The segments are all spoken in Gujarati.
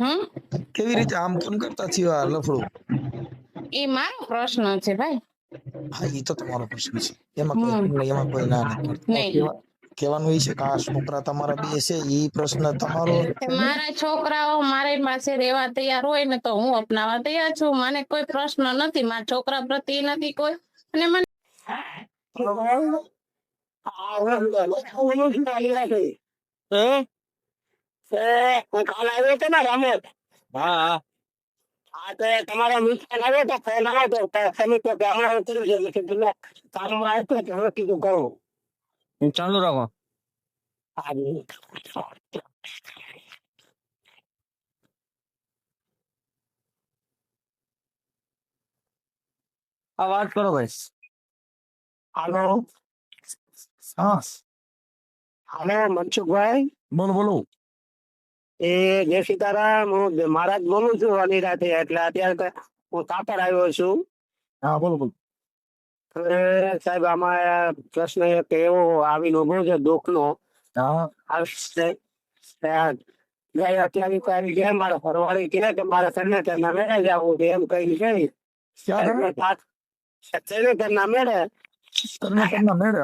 હમ? કેવી રીતે આમ કેમ કરતા થયો આ લફડું એ મારો પ્રશ્ન છે ભાઈ. હા એ તો તમારો પ્રશ્ન છે. એમાં કોઈ એમાં કોઈ ના નથી કહેવાનું એ છે કે આ છોકરા તમારા બે છે એ પ્રશ્ન તમારો મારા છોકરાઓ મારી પાસે રહેવા તૈયાર હોય ને તો હું અપનાવવા તૈયાર છું. મને કોઈ પ્રશ્ન નથી. મારા છોકરા પ્રત્યે નથી કોઈ. અને મને હા તમારા મિત્ર આવ્યો હતો ફોન આવ્યો તો તમે તો કે હમણાં કર્યું છે? મેં કીધું તારું આવ્યો તો હવે કીધું કરું. ચાલુ રાખો. આ આ વાત કરો ભાઈ. હાલો. હા. હાલો મનસુખભાઈ. બોલો બોલો. એ જય સીતારામ હું મહારાજ બોલું છું અનિરાતે એટલે અત્યારે હું કાપડ આવ્યો છું. હા બોલો બોલો. સાહેબ આમાં પ્રશ્ન એક એવો આવીને ઊભો છે દુઃખનો. નો ગઈ અત્યારે કોઈ આવી ગયા મારા ફરવાળી કહે કે મારે સન્નેતરના મેળે જવું છે એમ કહી ગઈ કરે? સન્નેતરના મેળે. તમને મેળે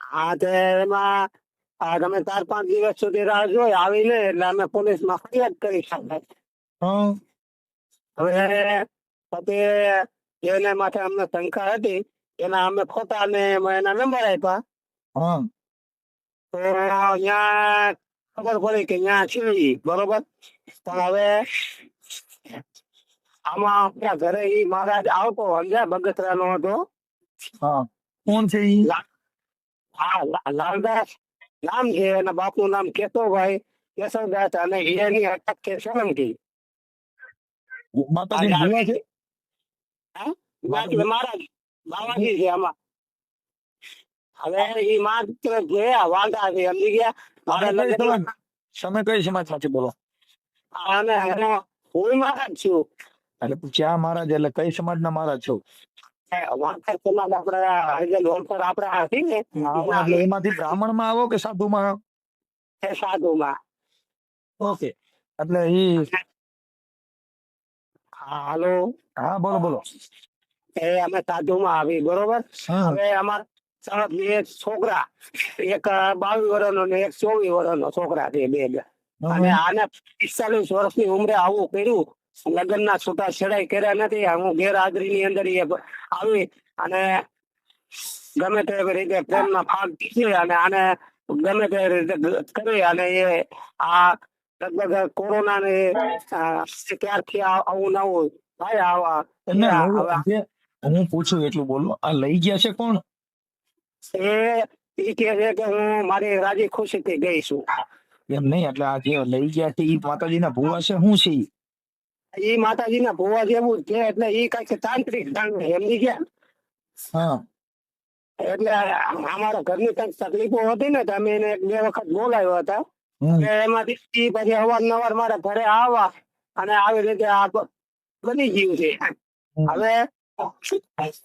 હા તે એમાં આ તમે ચાર પાંચ દિવસ સુધી રાહ જોઈ આવી લે એટલે અમે પોલીસમાં ફરિયાદ કરી શકાય હવે પછી જેને માથે અમને શંકા હતી એના અમે ફોટા ને એના નંબર આપ્યા. તો અહીંયા ખબર પડી કે છે બરોબર? પણ હવે આમાં આપણા ઘરે મહારાજ આવતો સમજ્યા બગસરા નો હતો? હા. કોણ છે હા લાલદાસ. નામ છે એના બાપનું નામ કેતોભાઈ કેશવદાસ અને હીરાની અટક છે સોલંકી માતાજી ભૂવા છે? મહારાજ બાવાજી છે આમાં. હવે એ માત્ર જોયા વાંધા છે સમજી ગયા. તમે કઈ સમાજ સાથે બોલો? અને એનો હું મહારાજ છું. એટલે પૂછ્યા મહારાજ? એટલે કઈ સમાજના મહારાજ છો? ને એમાંથી બ્રાહ્મણમાં આવો કે સાધુ માં એ સાધુમાં. ઓકે એટલે ઈ હા હાલો. હા બોલો બોલો. એ અમે સાધુમાં આવી બરોબર? હવે અમારા બે છોકરા એક બાવીસ વર્ષ ને એક ચોવીસ વર્ષનો છોકરા છે બે બે. અને આને પિસ્તાલીસ વર્ષની ઉંમરે આવું કર્યું લગ્નના છૂટા છેડાઈ કર્યા નથી. હું ગેરહાજરીની અંદર એ આવી અને ગમે તે રીતે પ્રેમના ફાગ દીધી અને આને ગમે તે રીતે કરી અને એ આ લગભગ કોરોના ને ત્યારથી આવું નવું થાય આવા. હું- પૂછું એટલું બોલો આ લઈ ગયા છે કોણ? એ એ કે છે કે હું મારી રાજી ખુશીથી ગઈ છું. એમ નહીં એટલે આ જે લઈ ગયા છે ઈ માતાજીના ભૂવા છે શું છે ઈ માતાજીના ભોવા જેવું છે એટલે એ કંઈક તાંત્રિક સમજી ગયા. એટલે અમારા ઘરની કંઈક તકલીફો હતી ને તમે એને એક બે વખત બોલાવ્યો હતા. એમાંથી પછી અવારનવાર મારા ઘરે આવવા અને આવી રીતે આ બની ગયું છે. હવે પોલીસ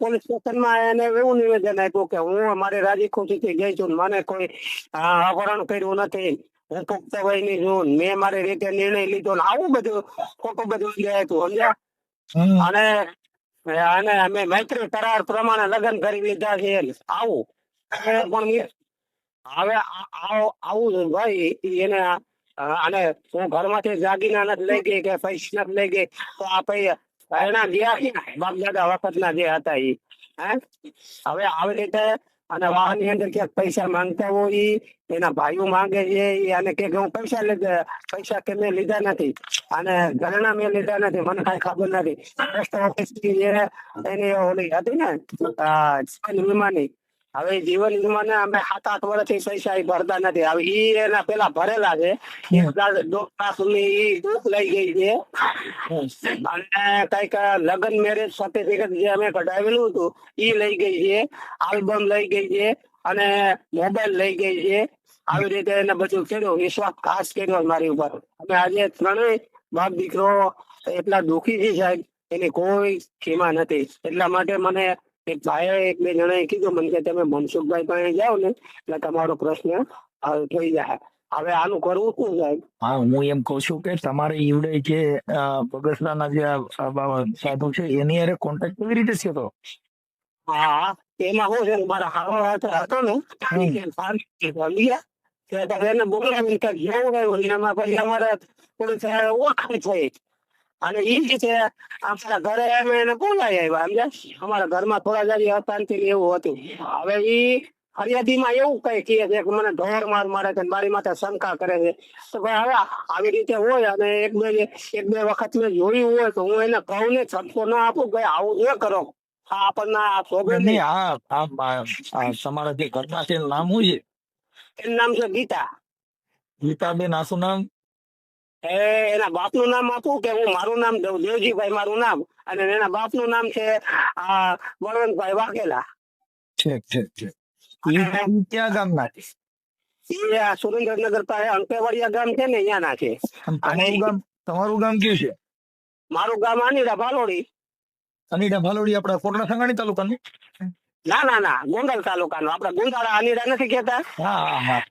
પોલીસ સ્ટેશનમાં એને એવું નિવેદન આપ્યું કે હું અમારી રાજી ખુશીથી ગઈ છું મને કોઈ અપહરણ કર્યું નથી. હું પુખ્ત વયની છું મેં મારી રીતે નિર્ણય લીધો ને આવું બધું ખોટું બધું ગયા હતું સમજ્યા? અને અને અમે મૈત્રી કરાર પ્રમાણે લગ્ન કરી લીધા છે આવું. પણ હવે આવું ભાઈ એને અને હું ઘરમાંથી જાગીના નથી લઈ ગઈ કે પૈસા નથી લઈ ગઈ. તો આ પૈ એના ગયા બાપ દાદા વખતના જે હતા એ હે? હવે આવી રીતે અને વાહનની અંદર ક્યાંક પૈસા માંગતા હોય એ એના ભાઈઓ માંગે છે અને કે હું પૈસા લીધા પૈસા કે મેં લીધા નથી. અને ઘરેણા મેં લીધા નથી, મને કઈ ખબર નથી. એની ઓલી હતી ને વીમાની હવે જીવન વીમાને અમે સાત આઠ વર્ષથી પૈસા ઈ ભરતા નથી. હવે ઈ એના પેલા ભરેલા છે. લઈ ગઈ છે. અને કંઈક લગ્ન મેરેજ સર્ટિફિકેટ જે અમે કઢાવેલું હતું ઈ લઈ ગઈ છે. આલ્બમ લઈ ગઈ છે. અને મોબાઈલ લઈ ગઈ છે. આવી રીતે એને બધું કર્યું. વિશ્વાસ ખાસ કર્યો મારી ઉપર. અમે આજે ત્રણેય બાપ દીકરો એટલા દુઃખી છે સાહેબ. એની કોઈ સીમા નથી. એટલા માટે મને ભાઈએ એક બે જણાએ કીધું મને કે તમે મનસુખભાઈ પાસે જાઓ ને એટલે તમારો પ્રશ્ન હલ થઈ જાય. હવે આનું કરવું શું સાહેબ? હા હું એમ કઉ છું કે તમારે ઈવડે જે બગસરાના જે સાધુ છે એની અરે કોન્ટેક્ટ કેવી રીતે થયો તો હા એમાં શું છે મારા હારો હાથે હતો ને ગયું એનામાં પછી અમારે થોડી ઓળખાણ થઈ. અને એ છે અમારા ઘરે અમે એને બોલાવી આવ્યા સમજ્યા અમારા ઘરમાં થોડા જારી અશાંતિ એવું હતું. હવે એ ફરિયાદીમાં એવું કઈ કહે છે કે મને ઢોર માર મારે છે મારી માથે શંકા કરે છે. તો ભાઈ હવે આવી રીતે હોય અને એક બે એક બે વખત મેં જોયું હોય તો હું એને કહું ને છટકો ના આપું કે આવું ન કરો. આ આપણને આ શોભે નહીં. આ તમારા જે ઘરના છે નામ શું છે? એનું નામ છે ગીતા. ગીતાબેન આ શું નામ? એ એના બાપનું નામ આપું કે હું મારું નામ દઉં? દેવજીભાઈ મારું નામ. અને એના બાપનું નામ છે આ બળવંતભાઈ વાઘેલા. ઠીક ઠીક ઠીક. ક્યાં ગામના છે? એ આ સુરેન્દ્રનગર પાસે અંકેવાડિયા ગામ છે ને અહીંયાના છે. અને તમારું ગામ તમારું ગામ કયું છે? મારું ગામ આનીડા ભાલોડી. અનીડા ભાલોડી આપડા કોટડા સંગાણી તાલુકાનું? ના ના ના ગોંડલ તાલુકાનો. આપડે ગુંદાળા આનીડા નથી કહેતા. હા હા.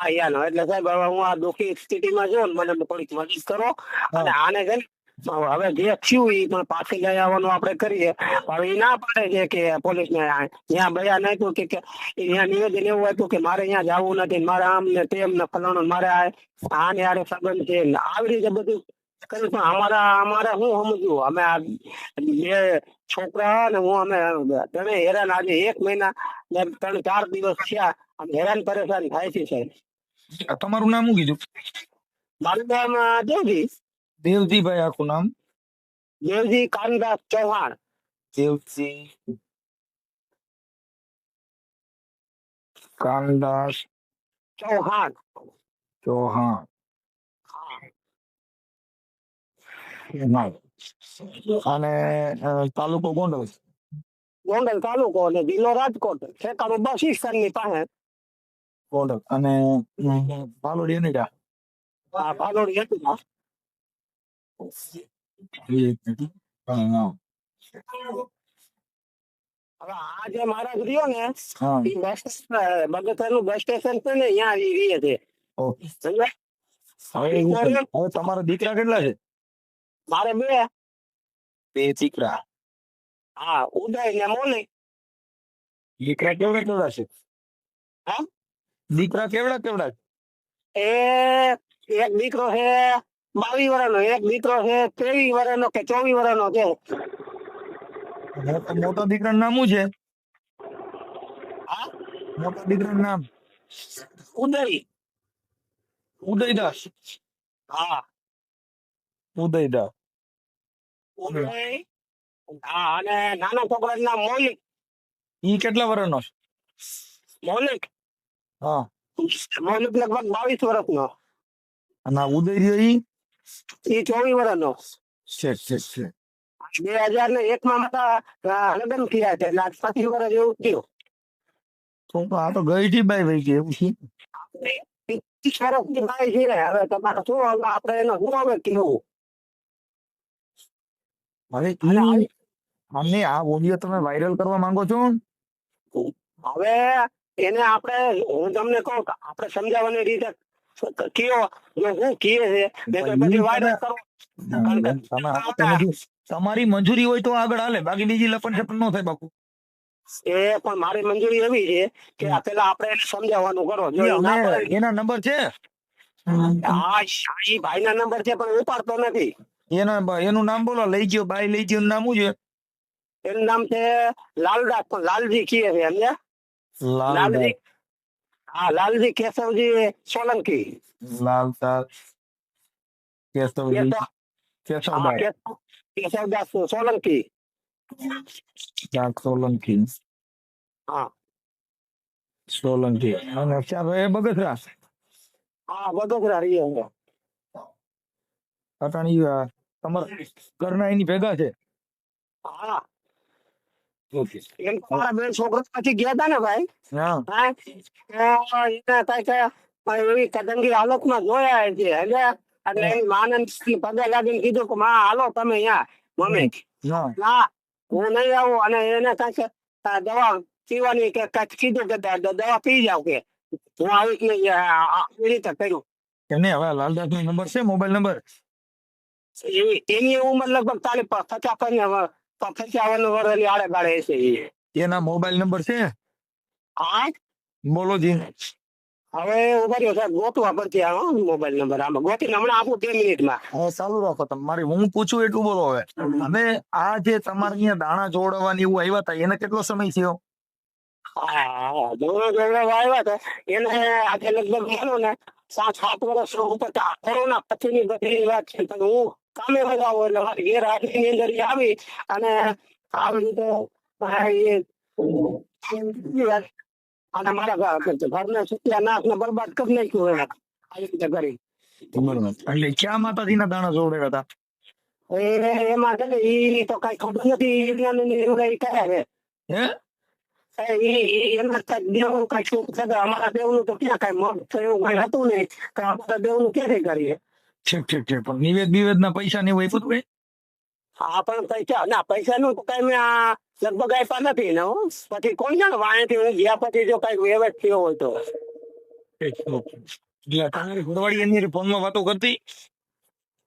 હા એટલે સાહેબ હવે હું આ દુઃખી સ્થિતિમાં છું ને મને થોડીક મદદ કરો. અને આને છે હવે જે થયું એ પણ પાછી લઈ આવવાનું આપણે કરીએ. હવે એ ના પાડે છે કે પોલીસ ને ત્યાં બયા નાખ્યું કે ત્યાં નિવેદન એવું હતું કે મારે અહીંયા જવું નથી મારે આમ ને તેમ ને ફલાણું મારે આ આને આરે સંબંધ છે. આવી રીતે બધું કર્યું પણ અમારા અમારે હું સમજવું અમે આ બે છોકરા ને હું અમે તમે હેરાન આજે એક મહિના ને ત્રણ ચાર દિવસ થયા. અમે હેરાન પરેશાન થાય છે સાહેબ. તમારું નામ શું કીધું મારું નામ અ, દેવજી દેવજીભાઈ આખું નામ દેવજી કાનદાસ ચૌહાણ દેવજી કાનદાસ ચૌહાણ ચૌહાણ ના. અને અ, તાલુકો ગોંડલ ગોંડલ તાલુકો અને જિલ્લો રાજકોટ ઠેકાણું બસ સ્ટેશનની પાસે ગોંડલ અને અમ, યુનિટા આ ભાલોડી હતું હા હવે આ જે મહારાજ રહ્યો ને એ બસ બગસરાનું બસ સ્ટેશન છે ને અહીંયા ઈ રહે છે હવે એવું છે. હવે તમારા દીકરા કેટલા છે? મારે બે. બે દીકરા. હા ઉદય ને મોલી દીકરા કેવડા કેવડા છે? હા? દીકરા કેવડા કેવડા એ એક દીકરો છે બાવીસ વર્ષનો એક દીકરો છે ત્રેવીસ વર્ષનો કે ચોવીસ વર્ષનો છે. મોટો દીકરાનું નામ શું છે? હા? મોટો દીકરાનું નામ? ઉદય. ઉદયદાસ. હા. ઉદયદાસ. ઉદય. હા અને નાના છોકરાનું નામ મૌલિક. ઈ કેટલા વર્ષનો છે? મૌલિક. હા. મૌલિક લગભગ બાવીસ વર્ષનો. અને ઉદય રહ્યો ઈ? એ ચોવીસ વર્ષનો. છે છે છે બે હજાર ને એક માં મારા લગ્ન થયા છે. એટલે પછી વર્ષ એવું થયું. તો આ તો ગઈ થી બાઈ વઈ ગઈ એવું છે? પચીસ વર્ષની ભાઈ છે હવે તમારે શું હવે આપણે એનો શું હવે કેવું હવે અમને આ ઓડિયો તમે વાયરલ કરવા માંગો છો? હવે એને આપણે હું તમને કહું કે આપણે સમજાવવાની રીતે કયો જો હું કીએ છે તો પછી વાયરલ કરો તમારી મંજૂરી હોય તો આગળ હાલે બાકી બીજી લપન છપન નો થાય બાપુ. એ પણ મારી મંજૂરી એવી છે કે આ પેલા આપણે એને સમજાવવાનું કરો. જો એ એના નંબર છે? હા ભાઈ ના નંબર છે પણ ઉપાડતો નથી. એના બ- એનું નામ બોલો લઈ ગયો ભાઈ લઈ ગયો નામ શું છે? એનું નામ છે લાલદાસ પણ લાલજી કીએ છે સમજ્યા લાલજી હા લાલજી કેશવજી સોલંકી લાલદાસ કેશવજી કેશવ- હા, કેશવદાસ કેશવ- કેશવદાસ સોલંકી દાસ સોલંકી હા સોલંકી અને ચાલો એ બગસરા હા વડોદરા રહીએ છે અટાણી અ, તમારા ઘરના એની ભેગા છે હા એમ મારા બે છોકરા પછી ગયા હતા ને ભાઈ? હા. એને કઈ કઈ એવી કદંગી હાલતમાં જોયા છે એટલે એટલે એની માને પગે લાગીને કીધું કે માં હાલો તમે અહીંયા મમ્મી. ના હું નહીં આવું. અને એને કઈ દવા પીવાની કે કંઈક કીધું કે દવા પી જાવ કે. હું આવી આવી રીતે કર્યું. એને હવે લાલદાસ નો નંબર છે મોબાઈલ નંબર? એ- એની ઉંમર લગભગ તારી પચાસ પંચાવન વર્ષની આડે છે એના મોબાઈલ નંબર છે? હા? બોલો જી. હવે ઊભા સાહેબ ગોતવા પડશે આ મોબાઈલ નંબર આમાં. ગોતીને હમણાં આપું બે મિનિટમાં. હવે ચાલુ રાખો તમે. મારી હું પૂછું એટલું બોલો હવે. હવે આ જે તમારે અહીંયા દાણા જોડવાની એવું આવ્યા હતા એને કેટલો સમય થયો? હા દોડો આવ્યા હતા એને આજે લગભગ માનો ને સાત સાત વર્ષ ઉપર કોરોના પછીની બધી વાત છે. પણ હું કામે વધાવો એટલે મારી ઘેર હાજરીની અંદર આવી અને આવી રીતે એ અને મારા ઘર- સુત્યા નાશ ને બરબાદ કરી નાખ્યું હોય આવી રીતે કરી. એટલે ક્યાં માતાજીના દાણા જોડાવ્યા હતા. એમાં છે ને એ તો કઈ ખબર નથી કઈ કરે છે. એ- કઈ શું છે તો અમારા ક્યાં કઈ મોઢું તો એવું કઈ હતું નહીં અમારા દેવનું ક્યાંથી કરીએ? ઠીક ઠીક ઠીક. પણ નિવેદ બિવેદ ના પૈસા ને એવું આપ્યું? હા પણ પૈસા ના પૈસાનું તો કઈ આ લગભગ આપ્યા નથી ને. પછી કોણ જાણે થી હું ગયા પછી જો કઈ વ્યવહાર થયો હોય તો. એટલે તમારી ઘરવાળી એની ફોનમાં વાતો કરતી?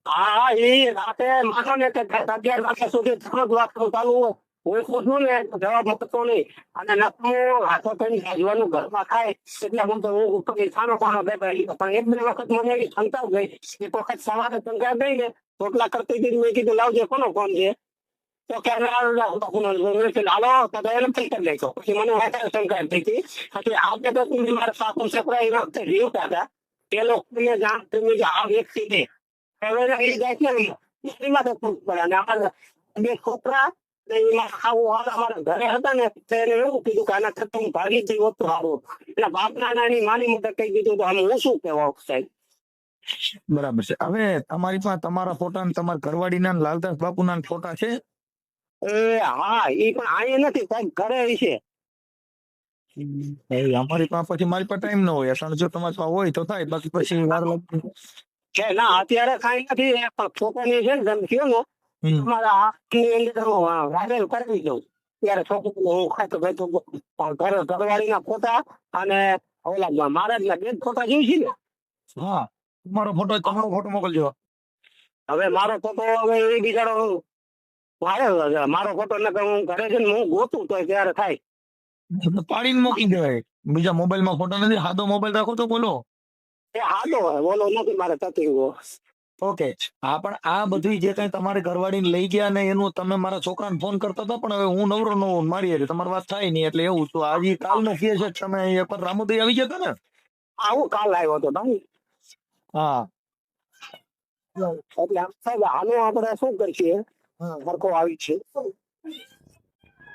હા હા એ રાતે માનો ને કે અગિયાર વાગ્યા સુધી ત્રણ જ વાગતું ચાલુ. હું ખોટું ને જવાબ આપતો નહીં. અને નકરું હાથો કરીને ગાજવાનું ઘરમાં ખાય એટલે હું તો હું ઉપર ખાનો પણ બે પણ એક બે વખત મને એવી શંકા ગઈ એક વખત સવારે શંકા ગઈ ને રોટલા કરતી હતી મેં કીધું લાવજે કોનો ફોન છે? તો હાલો તો એને ફિલ્ટર લેખો પછી મને વધારે શંકા થઈ હતી. પછી આજે તો મારા સાસુ સસરા એ વખતે રીવતા હતા. એ લોકોને જાણ તમે કે આ વ્યક્તિ છે. હવે એ જાય છે ને, એમાં તો ખુશ પડે. અને અમારા બે છોકરા અમારા ઘરે હતા ને એને એવું કીધું કે આના થતું હું ભાગી જઈ હોત સારું. એટલે બાપના નાની માની મોટે કહી દીધું તો આમ હું શું કહેવા સાહેબ? બરાબર છે. હવે તમારી પાસે તમારા ફોટા ને તમારા ઘરવાળીના લાલદાસ બાપુના ફોટા છે? એ હા એ પણ આયે નથી સાહેબ ઘરે છે. અમારી પાસે પછી મારી પાસે ટાઈમ ન હોય. અસણ જો તમારી પાસે હોય તો થાય બાકી પછી વાર લાગે છે ના અત્યારે કાંઈ નથી પણ છોકરાની છે ને તમે હમ. તમારા હાથની વાયરલ કરી દઉં ત્યારે છોકરીને હું ખાતો ખાતો ઘરે ઘરવાળીના ફોટા અને ઓલા મહારાજના બે ફોટા જોઈ છે ને? હા. તમારો ફોટો તમારો ફોટો મોકલજો. હવે મારો ફોટો હવે એ બિચારો વાયરલ મારો ફોટો એટલે હું ઘરે છે હું ગોતું તો ત્યારે થાય. પાડીને મૂકી દેવાય. બીજા મોબાઈલમાં ફોટો નથી. હાદો મોબાઈલ રાખો તો બોલો. એ હાલો બોલો નથી મારે તકલીફો ઓકે હા પણ આ બધું જે કઈ તમારે ઘરવાળીને લઈ ગયા ને એનું તમે મારા છોકરાને ફોન કરતા હતા પણ હવે હું નવરો નવો મારી હતી તમારી વાત થાય નહીં એટલે એવું તો આજે કાલનો કેસ છે તમે એકવાર રામોદય આવી ગયા ને? આવું કાલ આવ્યો હતો તમે? હા. એટલે આમ સાહેબ આનું આપણે શું કરીએ? સરખો આવી છે.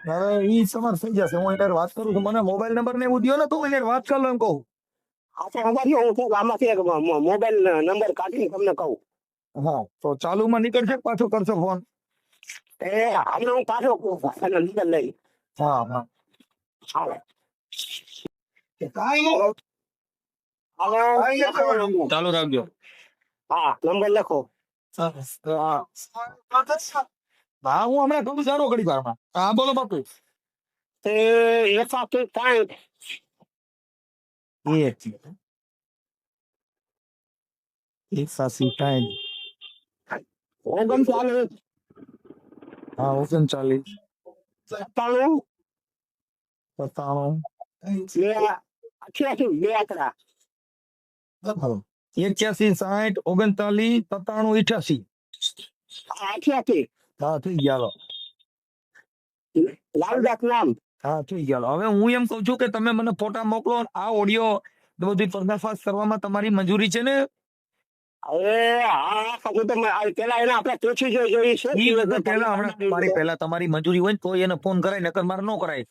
હવે ઈ સમર થઈ જશે. હું એને વાત કરું છું. મને મોબાઈલ નંબર ને એવું દો ને તો એને વાત કરી લો એમ કહું. આ તો અમારી હું આમાંથી એક મોબાઈલ નંબર કાઢીને તમને કહું. હા તો ચાલુમાં નીકળશે પાછો કરશો ફોન એ હમણાં હું પાછો અને નંબર લઈ. હા હા. હાલો. હાલો હાલો ચાલુ રાખજો. હા નંબર લખો. હા હા હું હમણાં કહું સારો ઘડી વારમાં. હા બોલો બાપુ. એક સાથે સાઠ એક સાસી ટાઈમ ઓગણચાલીસ. હા ઓગણચાલીસ. સત્તાણું. સત્તાણું. બે અઠ્યાસી બે આંકડા. એક્યાસી સાઠ ઓગણચાલીસ સત્તાણું અઠ્યાસી. અઠ્યાસી. હા થઈ ગયા લાલ લાલદાસ નામ. હા થઈ ગયા હવે હું એમ કઉ છું કે તમે મને ફોટા મોકલો આ ઓડિયો બધી પર્દાફાશ કરવામાં તમારી મંજૂરી છે ને? હવે હા પછી તમે પેલા એને આપણે પૂછી જોઈ જોઈ છે ઈ હમણાં મારી પહેલા તમારી મંજૂરી હોય ને તો એને ફોન કરાય નકર મારે ન કરાય.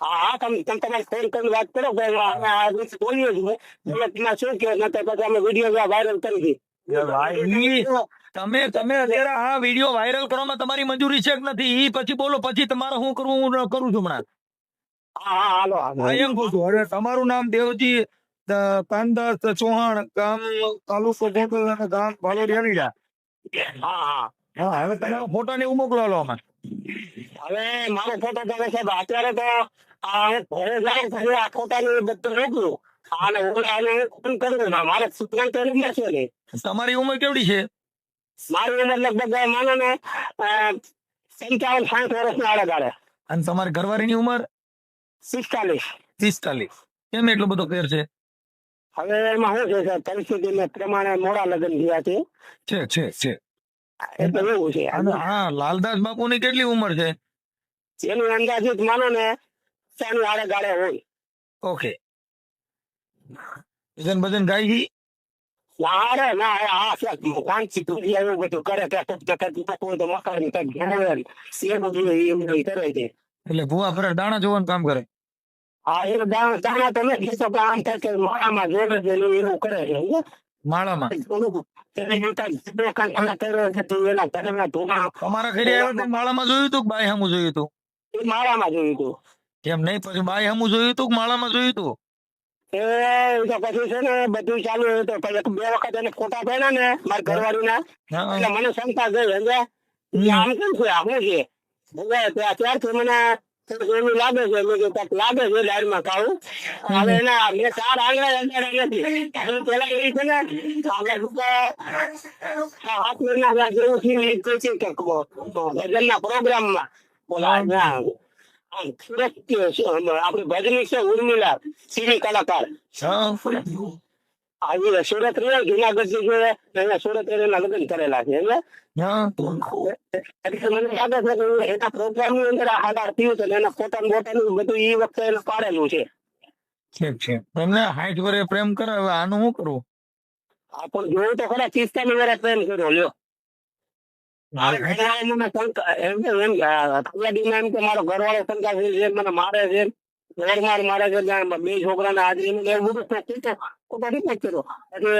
હા હા તમે તમે તમારે ફોન કરીને વાત કરો કે અમે આ રીતે બોલીએ છીએ. તમે તમારે શું કહો નકર પછી અમે વીડિયો વાયરલ કરી તમે તમે અત્યારે આ વીડિયો વાયરલ કરવામાં તમારી મંજૂરી છે કે નથી? ઈ પછી બોલો પછી તમારે શું કરવું હું કરું છું હમણાં. હા હા હાલો એમ કહું છું તમારું નામ દેવજી કાનદાસ ચૌહાણ ગામ તાલુકો ગોકલ અને ગામ ભાલોડિયા હા હા. હા હવે તમે ફોટો ને એવું મોકલો લો અમે હવે મારો ફોટો તમે સાહેબ અત્યારે તો ઘરે જાય ઘરે આ ફોટાનું બધું રોકલું આને ફોન કરું ના મારે સુતરાણ તો નથી છે ને. તમારી ઉંમર કેવડી છે? મારી ઉંમર લગભગ માનો ને પંચાવન સાઠ વર્ષના આડે ગાળે અને તમારી ઘરવાળીની ઉંમર? પિસ્તાલીસ. પિસ્તાલીસ. કેમ એટલો બધો ફેર છે? હવે એમાં શું છે સાહેબ પરિસ્થિતિ પ્રમાણે મોડા લગ્ન થયા છે. છે છે છે. એટલે એવું છે. હા લાલદાસ બાપુ ની કેટલી ઉંમર છે? એનું અંદાજિત માનો ને તેનું આડે ગાળે હોય. ઓકે. ભજન ભજન ગાય છે ના ના આ કાંચી તુરી એવું બધું કરે કે તો ટક ટક તો મકાન તો ઘેરે સેમ બધું એમ કરે છે. એટલે ભૂવા ફરે દાણા જોવાનું કામ કરે? હા એ દાણા દાણા તમે કીધો કે આમ થાય કે માળામાં જોડે એવું કરે છે તો ઘરે આવ્યા તો જોયું હતું બાય હમું જોયું હતું માળામાં જોયું હતું એમ નહીં પછી બાય હમું જોયું હતું માળામાં જોયું હતું એ તો પછી છે ને બધું ચાલુ હતું. તો પછી બે વખત એને ફોટા પડ્યા ને મારા ઘરવાળું ના એટલે મને શંકા ગઈ. સમજે હમ. આમ કેમ છે? આ છે? ત્યારથી મને એવું લાગે છે મેં કીધું કાંઈક લાગે છે લાઈનમાં કાળું. હવે એના મેં ચાર આંગળા અંધારા નથી. પેલા એ છે ને આપણે હાથ મહિના જેવું થયું એ છે કે બોલા ત્યાં આમ સુરત કે શું, આપણે ભજની છે ઉર્મિલા સિરી કલાકાર. આવી સુરત રહ્યો જુનાગઢથી જોડે અહીંયા સુરત એના લગ્ન કરેલા છે એટલે હા. એટલે મને યાદ છે કે એના પ્રોગ્રામની અંદર આધાર થયું છે એના ફોટા બોટા બધું એ વખતે એને પાડેલું છે ઠીક છે એમને હાઈટ વરે પ્રેમ કરે આનું શું કરવું આ પણ જોયું તો ખરા પિસ્તાલીસ વર્ષ પ્રેમ કર્યો લ્યો મારે ઘરવાળા મને શંકા- કે મારો છે મને મારે ઘર માર મારે છે ત્યાં બે છોકરાને હાજરી ને એવું બધું તો ખોટો ખોટો કર્યો એટલે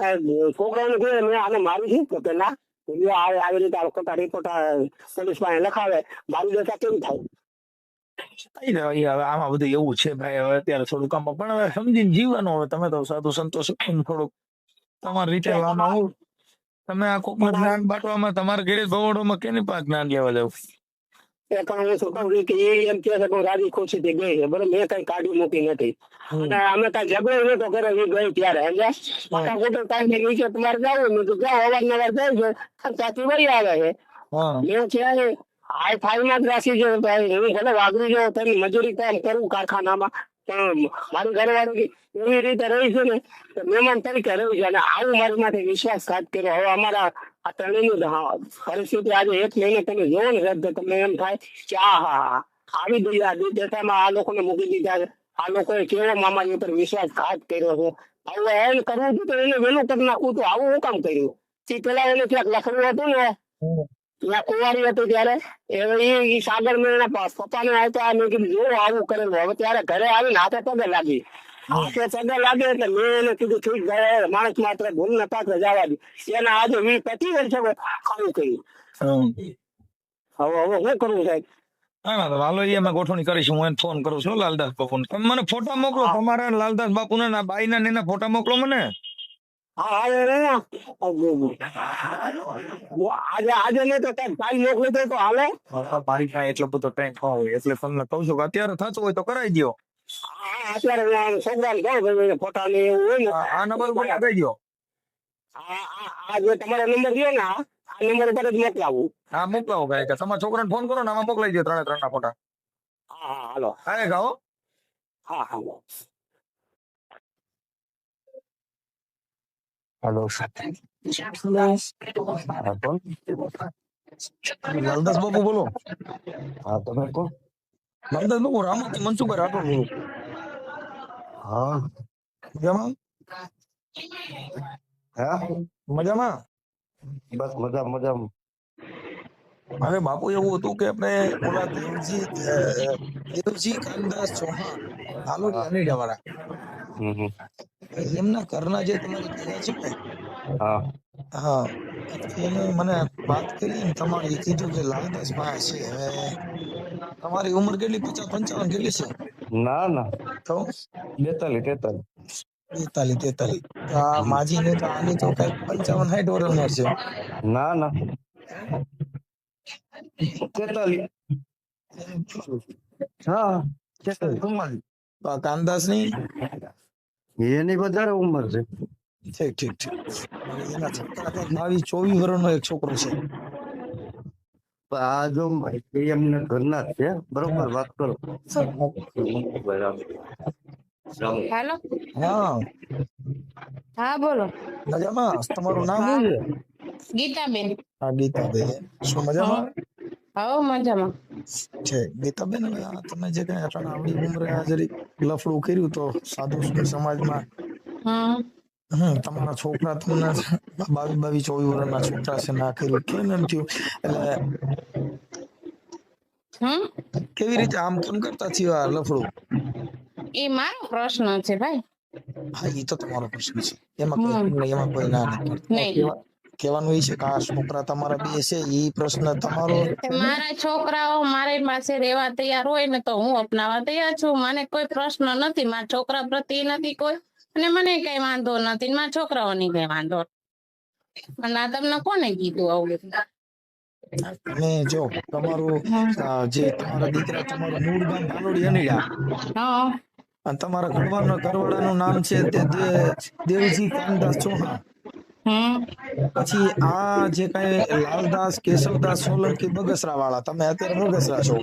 આ છોકરાઓને મેં આને મારું છે તો ના એ આવી રીતે આ ખોટા રિપોર્ટ પોલીસ પાસે લખાવે મારી દેતા કેમ થાય? થઈ જાય ઈ હવે આમાં બધું એવું છે ભાઈ હવે અત્યારે થોડું કામ પણ હવે સમજીને જીવવાનું હવે તમે તો સાધુ સંતોષ થોડુંક. તમારી રીતે આમાં તમે આ કોકમાં જ્ઞાન બાટવામાં તમારા ઘેરે ભવડોમાં કેની પાસે જ્ઞાન લેવા જાવ? પણ હું શું કે એ એમ કે છે કે રાજી ખુશી થી ગઈ છે. બરોબર મેં કઈ કાઢી મૂકી નથી અને અમે કઈ ઝઘડો નતો કરે એ ગઈ ત્યારે. સમજ્યા મોટો ટાઈમ ને નીચે તમારે જવું મેં તો જાઓ અવારનવાર જાય છે? ત્યાંથી વળી આવે છે. હા. મેં છે હાઈ ફાઈ માં જ રાખી છે હું ભલે વાગરી જાઉં તેની મજૂરી કામ કરું કારખાનામાં. પણ મારું ઘરવાળી એવી રીતે રહીશું ને મહેમાન તરીકે રહીશું અને આવું મારી માથે વિશ્વાસઘાત કર્યો. હવે અમારા આ ત્રણેયની પરિસ્થિતિ આજે એક મહિને તમે જોવો ને સાહેબ તો તમને એમ થાય કે આ હા હા આવી દયા દેતામાં આ લોકોને મૂકી દીધા છે. આ લોકોએ કેવો મામાજી ઉપર વિશ્વાસઘાત કર્યો છે. હવે એમ કરવું હતું તો એને વેલું કરી નાખવું તો આવું હું કામ કર્યું? તે પેલા એને ક્યાંક લખવું હતું ને? ત્યાં કુંવારી હતું ત્યારે. એ સાગર મેં એના પ- પપ્પાને આવતા મેં કીધું જો આવું કરેલું. હવે ત્યારે ઘરે આવીને હાથે પગે લાગી. હાથે પગે લાગે એટલે મેં એને કીધું ઠીક ગયા માણસ માત્ર ભૂલ ને પાત્ર જવા દે. એના આજે વી પચીસ વર્ષ હવે આવું કહ્યું હવે હવે શું કરવું સાહેબ? તો હાલો ગોઠવણી કરીશું હું ફોન કરું છું લાલદાસ બાપુ તમે મને ફોટા મોકલો તમારા લાલદાસ બાપુના ના બાઈના ને એના ફોટા મોકલો મને. હા હવે રે આજે આજે નહીં તો કઈ કાલ મોકલી દે તો હાલે. મારી પાસે એટલો બધો ટાઈમ હોય એટલે તમને કહું છું કે અત્યારે થતું હોય તો કરાવી દો અત્યારે છોકરાને કહું ફોટા ને એવું હોય ને. આ નંબર ઉપર કહી દો આ જે તમારો નંબર છે ને આ નંબર ઉપર જ મોકલાવું. હા મોકલાવો ભાઈ કે તમારા છોકરાને ફોન કરો ને આમાં મોકલાઈ દો ત્રણે ત્રણ ના ફોટા. હા હા હાલો. હા ગાઓ હા હા લાલદાસ બાપુ બોલો. હા તમે કોણ લાલદાસ બાપુ રામાથી મનસુખભાઈ રાઠોડ બોલું હા મજામાં હા મજામાં બસ મજા મજા હવે બાપુ એવું હતું કે આપણે ઓલા દેવજી દેવજી કાનદાસ ચૌહાણ હાલો અનેડા વાળા. એમના ઘરના જે તમારી ગયા છે ને? હા. હા. એને મને વાત કરી ને તમારી કીધું કે લાલદાસ ભાઈ છે. હવે તમારી ઉંમર કેટલી? પચાસ પંચાવન કેટલી છે? ના ના. તો? બેતાલી તેતાલી બેતાલી તેતાલી આ માજી ને તો આની તો કઈ પંચાવન સાઠ વર્ષ છે. ના ના. તેતાલીસ. હા તેતાલી કાનદાસની એની વધારે ઉંમર છે. ઠીક ઠીક ઠીક હવે એના છોકરા કંઈક બાવીસ ચોવીસ વર્ષનો એક છોકરો છે પણ આ જો એમને ઘરના જ છે બરોબર વાત કરો બરાબર હાલો હા હા બોલો મજામાં તમારું નામ શું છે ગીતાબેન હા ગીતાબેન શું મજામાં હવ મજામાં છે ગીતાબેન હવે આ તમે જે કઈ અટાણા આવડી ઉંમરે આ જરીક લફડું કર્યું તો સાધુ સંત સમાજમાં હમ હમ તમારા છોકરા તમને બાવીસ બાવીસ ચોવીસ વર્ષના છોકરા છે ના કર્યું કેમ એમ થયું? એટલે કેવી રીતે આમ કેમ કરતા થયો આ લફડું? એ મારો પ્રશ્ન છે ભાઈ. હા એ તો તમારો પ્રશ્ન છે. એમાં કોઈ એમાં કોઈ ના નહીં. કહેવાનું એ છે કે આ છોકરા તમારા બે છે એ પ્રશ્ન તમારો મારા છોકરાઓ મારી પાસે રહેવા તૈયાર હોય ને તો હું અપનાવા તૈયાર છું. મને કોઈ પ્રશ્ન નથી. મારા છોકરા પ્રત્યે નથી કોઈ અને મને કઈ વાંધો નથી ને મારા છોકરાઓની કઈ વાંધો. અને આ તમને કોને કીધું આવું અને જો તમારું જે તમારા દીકરા તમારું મૂળ ગામ ભાલોડી અનીડા. અને તમારા ઘરવાળાના ઘરવાળાનું નામ છે તે દેવજી કાનદાસ ચૌહાણ. પછી આ જે કઈ લાલદાસ કેશવદાસ સોલંકી બગસરા વાળા તમે અત્યારે બગસરા છો.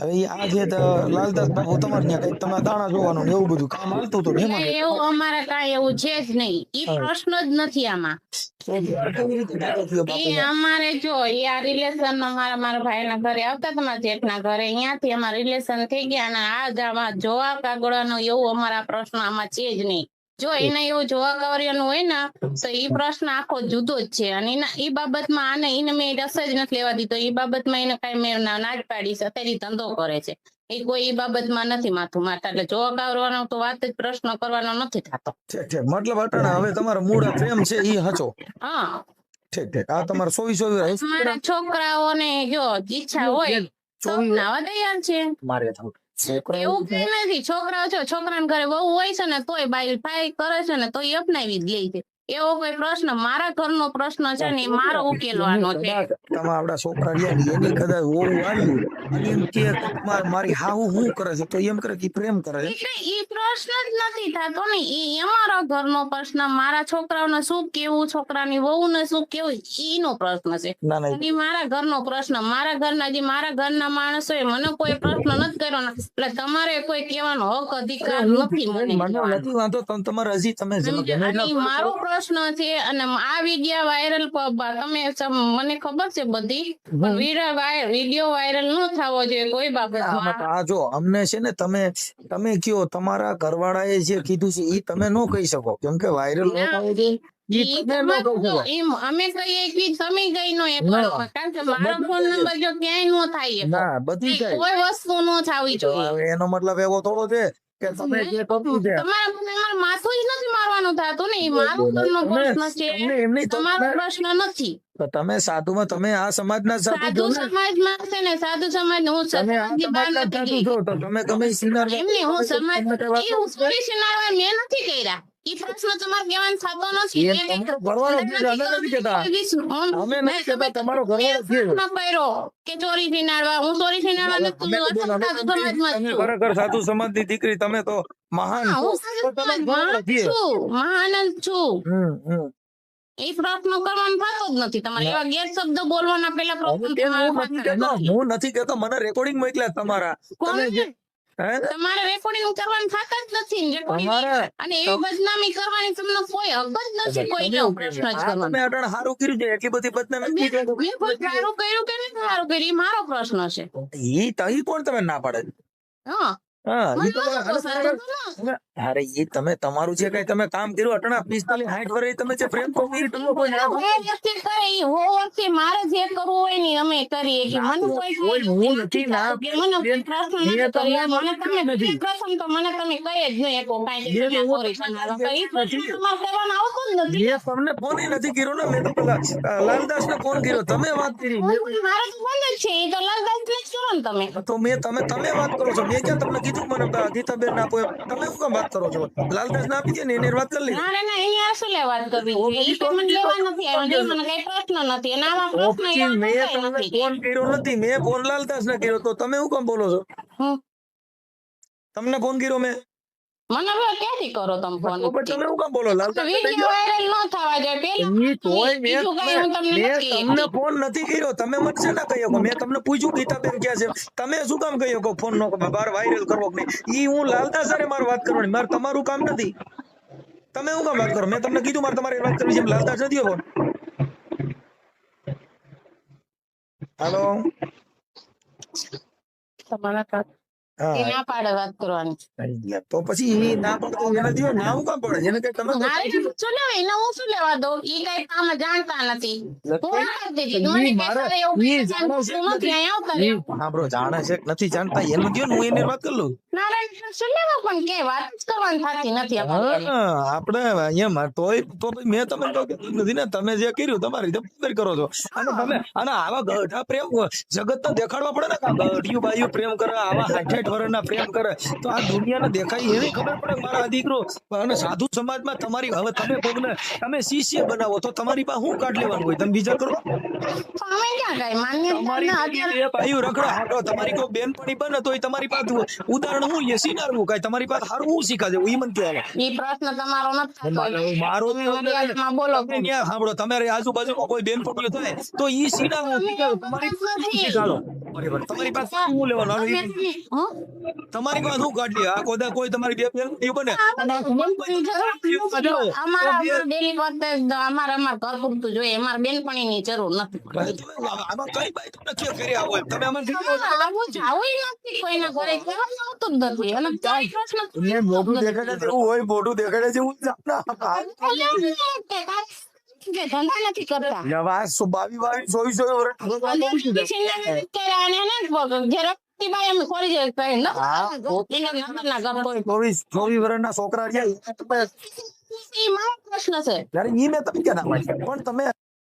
હવે આ જે ત- લાલદાસ બાપુ તમારે ત્યાં કંઈક તમે દાણા જોવાનું એવું બધું કામ હાલતું હતું ને એવું અમારે કાંઈ એવું છે જ નહીં. એ પ્રશ્ન જ નથી આમાં? એ અમારે જો એ આ રિલેશન અમારા મારા ભાઈના ઘરે આવતા તમારા મારા જેઠના ઘરે અહીંયાથી અમારા રિલેશન થઈ ગયા અને આ જ આમાં જોવા કાગળાનો એવું અમારા પ્રશ્ન આમાં છે જ નહીં. જો એને એવું જોવા કાગળિયાનું હોય ને તો એ પ્રશ્ન આખો જુદો જ છે. અને એના એ બાબતમાં આને એને મેં રસ જ નથી લેવા દીધો. એ બાબતમાં એને કઈ મેં ના જ પાડી છે. અત્યારે ધંધો કરે છે. એ કોઈ એ બાબતમાં નથી માથું મારતા. એટલે જોવા ગાવરવાનો તો વાત જ પ્રશ્ન કરવાનો નથી થતો. મતલબ અટાણા હવે તમારો મૂળ પ્રેમ છે એ હચો. હા. ઠીક ઠીક. આ તમારો સોવી સોવી મારા છોકરાઓને જો ઈચ્છા હોય તો નાવા તૈયાર છે મારે એવું કઈ નથી? છોકરાઓ છો છોકરાને ઘરે વહુ હોય છે ને તોય બાઈ ભાઈ કરે છે ને તોય અપનાવી જ લે છે. એવો કોઈ પ્રશ્ન? મારા ઘરનો પ્રશ્ન છે ને મારો ઉકેલવાનો છે. તમે આપડા છોકરા રહ્યા ને એની કદાચ હોવું આવ્યું એમ કે માર- હાહુ શું કરે છે? તો એમ કરે કે પ્રેમ કરે છે. એ પ્રશ્ન જ નથી થતો ને એ અમારો ઘરનો પ્રશ્ન મારા છોકરાઓને શું કેવું છોકરાની વહુને શું કેવું એનો પ્રશ્ન છે. અને મારા ઘરનો પ્રશ્ન મારા ઘરના જે મારા ઘરના માણસોએ મને કોઈ પ્રશ્ન નથી કર્યો ને એટલે તમારે કોઈ કહેવાનો હક અધિકાર નથી મને નથી વાંધો તમે તમારે હજી તમે મારો પ્રશ્ન છે અને આ વિડિયો વાયરલ તમે મને ખબર છે બધી? પણ વિડિયો વાયરલ ન થવો જોઈએ કોઈ બાબતમાં. આ જો અમને છે ને તમે તમે કયો તમારા ઘરવાળાએ જે કીધું છે એ તમે ન કહી શકો. કેમ કે વાયરલ ન થવો જોઈએ અમે કહીએ કે તમે કઈ નો એ કરો કારણ કે મારો ફોન નંબર જો ક્યાંય નો થાય કોઈ વસ્તુ નો થવી જોઈએ. એનો મતલબ એવો થોડો છે કે તમે જે કહ્યું છે. તમારે તમારે માથું જ નથી મારવાનું થતું ને ઈ મારો પ્રશ્ન છે. તમારો નથી. તો તમે સાધુમાં તમે આ સમાજના સાધુ સાધુ? સમાજમાં છે ને સાધુ સમાજ હું સમાજની બહાર નથી ગઈ. તો તમે તમે સિનાર એમને હું સમાજ એ હું મેં નથી કર્યા. ઈ પ્રશ્ન તમારે કહેવાનો થતો નથી એ અમે નથી કહેતા. તમારો કર્યો કે ચોરી થી હું ચોરી થી સાધુ દીકરી તમે તો મહાન છો. ઘરવાળો છીએ. છું. એ પ્રશ્ન કરવાનો થતો જ નથી તમારે એવા ગેરશબ્દ બોલવાના પેલા હું નથી કહેતો મને રેકોર્ડિંગ મોકલ્યા તમારા જે? તમારે રેકોર્ડિંગ કરવાનું થતા જ નથી ને અને એવી બદનામી કરવાની તમને કોઈ હક જ નથી કોઈ એવો પ્રશ્ન જ આ કરવાનો. તમે અટાણે સારું કર્યું છે એટલી બધી બદનામી મેં. મેં કોઈ સારું કર્યું કે સારું કર્યું મારો પ્રશ્ન છે. ઈ તો ઈ કોણ તમે ના પાડે. હા. અરે. તમે- તમારું કઈ તમે કામ કર્યું અટાણા પિસ્તાલીસ સાઠ વર્ષે તમે જે પ્રેમ કરો તમે કોઈ મારે જે કરવું હોય ને અમે કરીએ કે મને કોઈ કોઈ હું નથી ના મને પ્રશ્ન તમને મને તમે નથી. તો મને તમે કહી જ નહીં કાંઈ નથી. તમને ફોન નથી કર્યો ને મેં તો પેલા લાલદાસ ને ફોન કર્યો. તમે વાત કરી મારે છે તો લાલદાસ ને તમે. તો મેં તમે તમે વાત કરો છો. મેં ક્યાં તમને કીધું મને ગીતાબેન આપો એમ. તમે શું કામ વાત કરો છો? લાલદાસ ના આપી દે ને એની વાત કરી લીધી ના ના અહીંયા શું લેવાનું કરવી એ તો મને લેવા નથી આવ્યો. મને કઈ પ્રશ્ન નથી. એના આમાં પ્રશ્ન મેં તમને. ફોન કર્યો નથી. મેં ફોન લાલદાસ ને કર્યો. તો તમે શું કામ બોલો છો? તમને ફોન કર્યો મેં? મને હવે ક્યાંથી કરો તમે ફોન તમે હું કામ બોલો લાલતા વીડિયો વાયરલ ન થવા જાય પેલા ઈ તોય મે તમને મેં નથી તમને ફોન નથી કર્યો. તમે મને છે ના કહ્યો મે તમને પૂછ્યું ગીતાબેન ક્યાં છે? તમે શું કામ કહ્યો કે ફોન નો બહાર વાયરલ કરવો કે નહીં? ઈ હું લાલતા સરે મારે વાત કરવાની. મારે તમારું કામ નથી. તમે શું કામ વાત કરો? મેં તમને કીધું મારે તમારી વાત કરવી છે લાલતા નથી ફોન હેલો તમારા કાકા હા ના પાડે વાત કરવાની. તો પછી ઈ ના પડતો એને દ્યો ના હું કામ પડે. એને કઈ તમે મારે શું લેવા એને હું શું લેવા દઉં? ઈ કઈ કામ જાણતા નથી. મને એવું ઈ જાણે છે નથી. જાણે છે જાણતા. એનું દ્યો હું એને વાત કરી? લઉં નારાયણ શું લેવા પણ કે? વાત જ કરવાની થતી નથી આપણે અહીંયા તોય તો મેં તમે તો કીધું નથી ને તમે જે કર્યું તમારી રીતે કરો છો. અને તમે અને આવા ગઢા પ્રેમ જગત દેખાડવા પડે ને ગઢિયું બાયું પ્રેમ કરવા આવા વર્ષના પ્રેમ કરે. તો આ દુનિયાને દેખાય એવી ખબર પડે મારા દીકરો અને સાધુ સમાજમાં તમારી હવે તમે કોકને તમે શિષ્ય બનાવો તો તમારી પાસે શું કાઢ લેવાનું હોય? તમે બીજા કરો. તમારી એ કોઈ બેનપણી બને તો તમારી પાસે ઉદાહરણ હું એ શીનારવું કઈ? તમારી પાસે સારું હું શીખા એ ઈ મને કહેવાય. ઈ પ્રશ્ન તમારો નથી. મારો બોલો સાંભળો? તમારી આજુબાજુ કોઈ બેન પકડ્યું થાય તો એ હું તમારી શીખાડો. તમારી પાસે શું લેવાનું? તમારી પાસે શું કાઢી આ કોઈ કોઈ તમારી બે બને અમારા અમારા ઘર પૂરતું જોઈએ અમારે બેનપણીની જરૂર નથી આમાં કઈ બાઈ તમને કે કર્યા હોય તમે આમાં આવું જાવું નથી કોઈના ઘરે કહેવાનું આવતું નથી અને કોઈ પ્રશ્ન મોઢું દેખાડે છે હોય મોઢું દેખાડે છે એવું કે ધંધા નથી કરતા. નવા સો બાવી બાવી ચોવીસ ચોવીસ અને વર્ષ અત્યારે આને ને જરાકથી એમ ખોરી જાય કઈ ન? હા, એને નંબરના ગપ હોય. ચોવીસ ચોવીસ વર્ષના છોકરા પણ તમે